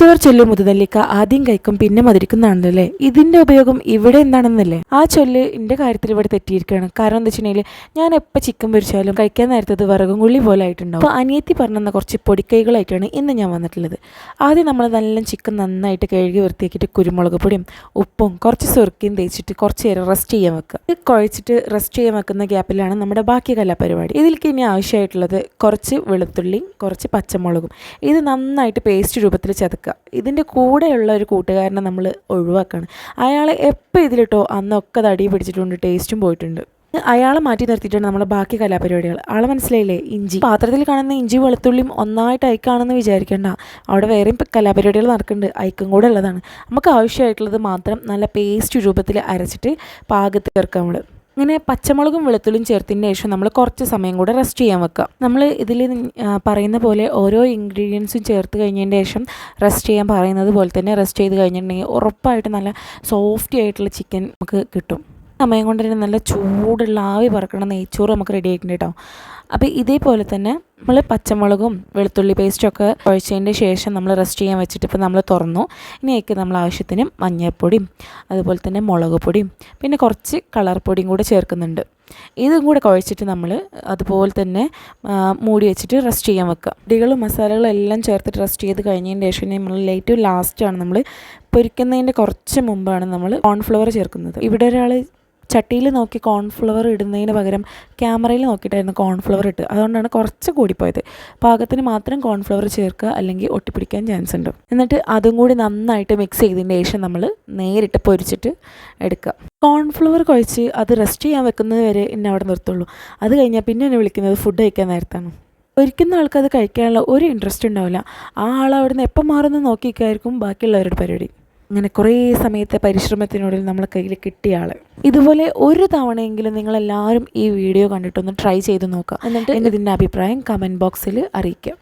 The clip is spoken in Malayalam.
ചോർ ചൊല്ല് മുതലേക്ക് ആദ്യം കൈക്കും പിന്നെ മതിരിക്കുന്നതാണല്ലേ ഇതിന്റെ ഉപയോഗം ഇവിടെ എന്താണെന്നല്ലേ? ആ ചൊല്ല് എന്റെ കാര്യത്തിൽ ഇവിടെ തെറ്റിയിരിക്കുകയാണ്. കാരണം എന്താ വെച്ചിട്ടുണ്ടെങ്കിൽ ഞാൻ എപ്പോൾ ചിക്കൻ പൊരിച്ചാലും കഴിക്കാൻ നേരത്തത് വിറകും കുള്ളി പോലെ ആയിട്ടുണ്ടാവും. അപ്പോൾ അനിയത്തി പറഞ്ഞെന്ന കുറച്ച് പൊടിക്കൈകളായിട്ടാണ് ഇന്ന് ഞാൻ വന്നിട്ടുള്ളത്. ആദ്യം നമ്മൾ നല്ല ചിക്കൻ നന്നായിട്ട് കഴുകി വൃത്തിയാക്കിയിട്ട് കുരുമുളക് പൊടിയും ഉപ്പും കുറച്ച് സുറുക്കിയും തേച്ചിട്ട് കുറച്ച് നേരം റെസ്റ്റ് ചെയ്യാൻ വെക്കുക. ഇത് കുഴച്ചിട്ട് റെസ്റ്റ് ചെയ്യാൻ വെക്കുന്ന ഗ്യാപ്പിലാണ് നമ്മുടെ ബാക്കി കലാപരിപാടി ഇതിലേക്ക് ഇനി ആവശ്യമായിട്ടുള്ളത് കുറച്ച് വെളുത്തുള്ളിയും കുറച്ച് പച്ചമുളകും. ഇത് നന്നായിട്ട് പേസ്റ്റ് രൂപത്തിൽ ചതക്കുക. ഇതിന്റെ കൂടെയുള്ള ഒരു കൂട്ടുകാരനെ നമ്മൾ ഒഴിവാക്കുകയാണ് അയാളെ എപ്പോൾ ഇതിലിട്ടോ അന്നൊക്കെ തടി പിടിച്ചിട്ടുണ്ട് ടേസ്റ്റും പോയിട്ടുണ്ട്. അയാളെ മാറ്റി നിർത്തിയിട്ടാണ് നമ്മുടെ ബാക്കി കലാപരിപാടികൾ ആളെ മനസ്സിലായില്ലേ? ഇഞ്ചി. പാത്രത്തിൽ കാണുന്ന ഇഞ്ചി വെളുത്തുള്ളിയും ഒന്നായിട്ട് അയക്കാണെന്ന് വിചാരിക്കേണ്ട. അവിടെ വേറെയും കലാപരിപാടികൾ നടക്കുന്നുണ്ട്. അയക്കും കൂടെ ഉള്ളതാണ്. നമുക്ക് ആവശ്യമായിട്ടുള്ളത് മാത്രം നല്ല പേസ്റ്റ് രൂപത്തിൽ അരച്ചിട്ട് പാകത്ത് ചേർക്കാം നമ്മൾ ഇങ്ങനെ പച്ചമുളകും വെളുത്തുള്ളിയും ചേർത്തതിന് ശേഷം നമ്മൾ കുറച്ച് സമയം കൂടെ റെസ്റ്റ് ചെയ്യാൻ വെക്കുക. നമ്മൾ ഇതിൽ പറയുന്ന പോലെ ഓരോ ഇൻഗ്രീഡിയൻസും ചേർത്ത് കഴിഞ്ഞതിന് ശേഷം റെസ്റ്റ് ചെയ്യാൻ പറയുന്നത് പോലെ തന്നെ റെസ്റ്റ് ചെയ്ത് കഴിഞ്ഞിട്ടുണ്ടെങ്കിൽ ഉറപ്പായിട്ട് നല്ല സോഫ്റ്റി ആയിട്ടുള്ള ചിക്കൻ നമുക്ക് കിട്ടും. സമയം കൊണ്ട് തന്നെ നല്ല ചൂടുള്ള ആവി പറക്കണ നെയ്ച്ചോറ് നമുക്ക് റെഡി ആയിട്ടുണ്ട് കേട്ടോ അപ്പോൾ ഇതേപോലെ തന്നെ നമ്മൾ പച്ചമുളകും വെളുത്തുള്ളി പേസ്റ്റും ഒക്കെ കുഴച്ചതിന്റെ ശേഷം നമ്മൾ റെസ്റ്റ് ചെയ്യാൻ വെച്ചിട്ട് ഇപ്പോൾ നമ്മൾ തുറന്നു. ഇനിയൊക്കെ നമ്മൾ ആവശ്യത്തിന് മഞ്ഞൾപ്പൊടിയും അതുപോലെ തന്നെ മുളക് പൊടിയും പിന്നെ കുറച്ച് കളർ പൊടിയും കൂടെ ചേർക്കുന്നുണ്ട്. ഇതും കൂടെ കുഴച്ചിട്ട് നമ്മൾ അതുപോലെ തന്നെ മൂടി വെച്ചിട്ട് റെസ്റ്റ് ചെയ്യാൻ വെക്കുക. പൊടികളും മസാലകളും എല്ലാം ചേർത്തിട്ട് റെസ്റ്റ് ചെയ്ത് കഴിഞ്ഞതിന് ശേഷം നമ്മൾ ഏറ്റവും ലാസ്റ്റാണ് നമ്മൾ പൊരിക്കുന്നതിന്റെ കുറച്ച് മുമ്പാണ് നമ്മൾ കോൺഫ്ലവർ ചേർക്കുന്നത്. ഇവിടെ ഒരാൾ ചട്ടിയിൽ നോക്കി കോൺഫ്ലവർ ഇടുന്നതിന് പകരം ക്യാമറയിൽ നോക്കിയിട്ടായിരുന്നു കോൺഫ്ലവർ ഇട്ട് അതുകൊണ്ടാണ് കുറച്ച് കൂടിപ്പോയത് പാകത്തിന് മാത്രം കോൺഫ്ലവർ ചേർക്കുക അല്ലെങ്കിൽ ഒട്ടിപ്പിടിക്കാൻ ചാൻസ് ഉണ്ട്. എന്നിട്ട് അതും കൂടി നന്നായിട്ട് മിക്സ് ചെയ്തതിന് ശേഷം നമ്മൾ നേരിട്ട് പൊരിച്ചിട്ട് എടുക്കുക. കോൺഫ്ലവർ കുഴച്ച് അത് റെസ്റ്റ് ചെയ്യാൻ വെക്കുന്നത് വരെ എന്നെ അവിടെ നിർത്തുള്ളൂ. അത് കഴിഞ്ഞാൽ പിന്നെ എന്നെ വിളിക്കുന്നത് ഫുഡ് കഴിക്കാൻ നേരത്താണ്. ഒരിക്കുന്ന ആൾക്ക് അത് കഴിക്കാനുള്ള ഒരു ഇൻട്രസ്റ്റ് ഉണ്ടാവില്ല. ആ ആൾ അവിടെ നിന്ന് എപ്പം മാറുന്നു നോക്കിക്കായിരിക്കും ബാക്കിയുള്ളവരുടെ പരിപാടി. അങ്ങനെ കുറേ സമയത്തെ പരിശ്രമത്തിനൊടുവിൽ നമ്മൾ കയ്യിൽ കിട്ടിയ ആൾ ഇതുപോലെ ഒരു തവണയെങ്കിലും നിങ്ങളെല്ലാവരും ഈ വീഡിയോ കണ്ടിട്ടൊന്ന് ട്രൈ ചെയ്ത് നോക്കുക. എന്നിട്ട് ഇതിന്റെ അഭിപ്രായം കമന്റ് ബോക്സിൽ അറിയിക്കുക.